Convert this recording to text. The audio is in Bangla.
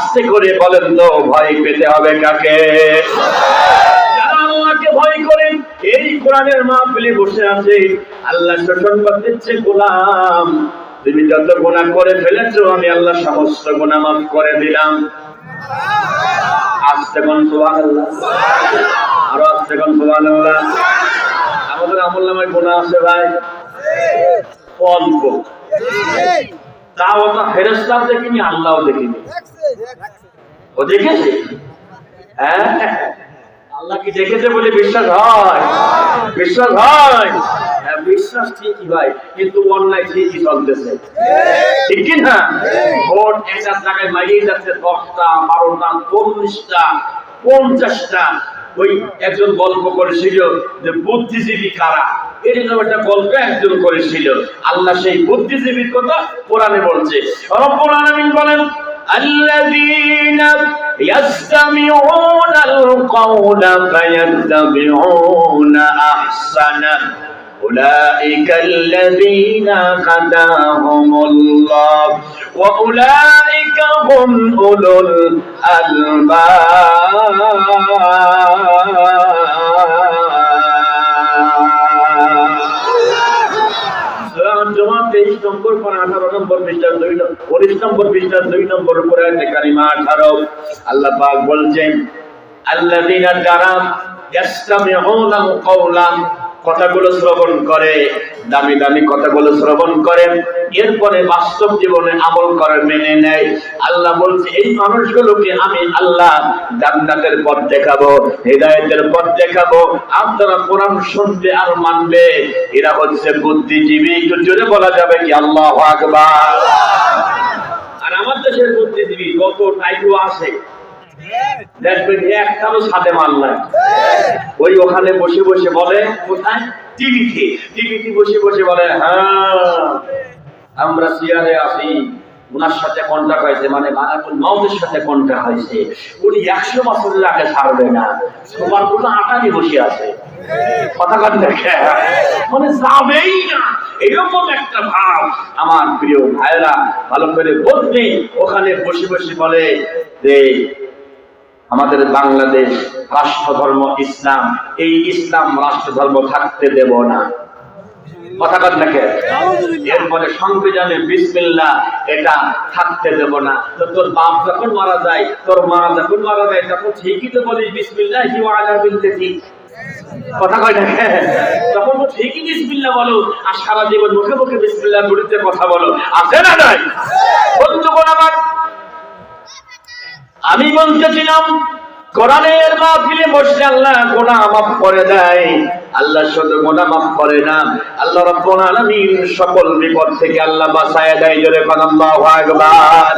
আস্তে করে বলেন তো ভয় পেতে হবে কাকে? ভয় করেন এই কোরআনের মাহফিলে বসে আছে। আল্লাহ শোষণ করতেছে গোলাম। তুমি যত গুণা করে ফেলেছো আমি আল্লাহ সমস্ত গুণা মাফ করে দিলাম। আসতে কোন আরও আসতে কোন আমাদের আমল নামায় গুণা আছে ভাই। অল্প তাও তো ফেরেস্তাও দেখিনি আল্লাহও দেখিনি। ও দেখেছে? হ্যাঁ? আল্লাহ কি দেখেছে বলে বিশ্বাস হয়? বিশ্বাস হয়? হ্যাঁ, বিশ্বাস ঠিকই কিন্তু অন্যায় ঠিকই চলতেছে। ঠিক ভোট একটা জায়গায় মারিয়ে যাচ্ছে দশটা বারোটা চল্লিশটা পঞ্চাশটা। ওই একজন গল্প করেছিল যে বুদ্ধিজীবী কারা? এরকম একটা গল্প একজন করেছিল। আল্লাহ সেই বুদ্ধিজীবীর কথা কোরআনে বলছে। রব্বুল বলেন الذين يستمعون القول فيتبعون احسنه أولئك الذين هداهم الله وأولئك هم أولو الألباب. জমা তেইশ নম্বর পর আঠারো নম্বর পৃষ্ঠা দুই উনিশ নম্বর পৃষ্ঠা দুই নম্বর উপরে আছে কারিমা আঠারো। আল্লাহ পাক বলছেন আল্লাহ যারা ইয়াস্তামিউনা কওলান কথাগুলো শ্রবণ করে, দামি দামি কথাগুলো শ্রবণ করে, এরপরে বাস্তব জীবনে আমল করে মেনে নেয়। আল্লাহ বলছে, এই মানুষগুলোকে আমি আল্লাহ জান্নাতের পথ দেখাবো, হৃদায়তের পথ দেখাবো। আপনারা কোরআন শুনবে আর মানবে। এরা হচ্ছে বুদ্ধিজীবী। একটু জোরে বলা যাবে কি? আল্লাহ আকবার। আর আমার দেশের বুদ্ধিজীবী যত টাইপও আছে। দেখবেন সাথে ওই ওখানে বসে বসে বলে, কোথায়? টিভিতে। টিভিতে বসে বসে বলে হ্যাঁ আমরা চেয়ারে আসি ওনার সাথে হয়েছে মানে মাউদের সাথে হয়েছে। উনি একশো আগে ছাড়বে না। সবার কোনো আটানি বসে আছে। কথা কথা মানে যাবেই না। এরকম একটা ভাব। আমার প্রিয় ভাইরা ভালো করে বলতে ওখানে বসে বসে বলে যে আমাদের বাংলাদেশ রাষ্ট্র ধর্ম ইসলাম, এই ইসলাম রাষ্ট্র ধর্ম থাকতে দেব না। কথা কথা দেখে এরপরে সংবিধানে বিসমিল্লাহ এটা থাকতে দেব না। তো তোর বাপ যখন মারা যায়, তোর মা যখন মারা যায়, তখন ঠিকই তো বলিস বিসমিল্লাহ কি আলা বিলতেছি কথা কয় না তখন তো ঠিকই বিসমিল্লাহ বলো, আর সারা জীবন মুখে মুখে বিসমিল্লাহ বিরুদ্ধে কথা বলো। আছে না আমি বলতেছিলাম, কোরআনের মাহফিলে বসে আল্লাহ গোনা মাফ করে দেয়। আল্লাহ শুধু গোনা মাফ করে না, আল্লাহ রব্বুল আলামিন সকল বিপদ থেকে আল্লাহ বাঁচায় দেয়। জোরে কদম আল্লাহু আকবার।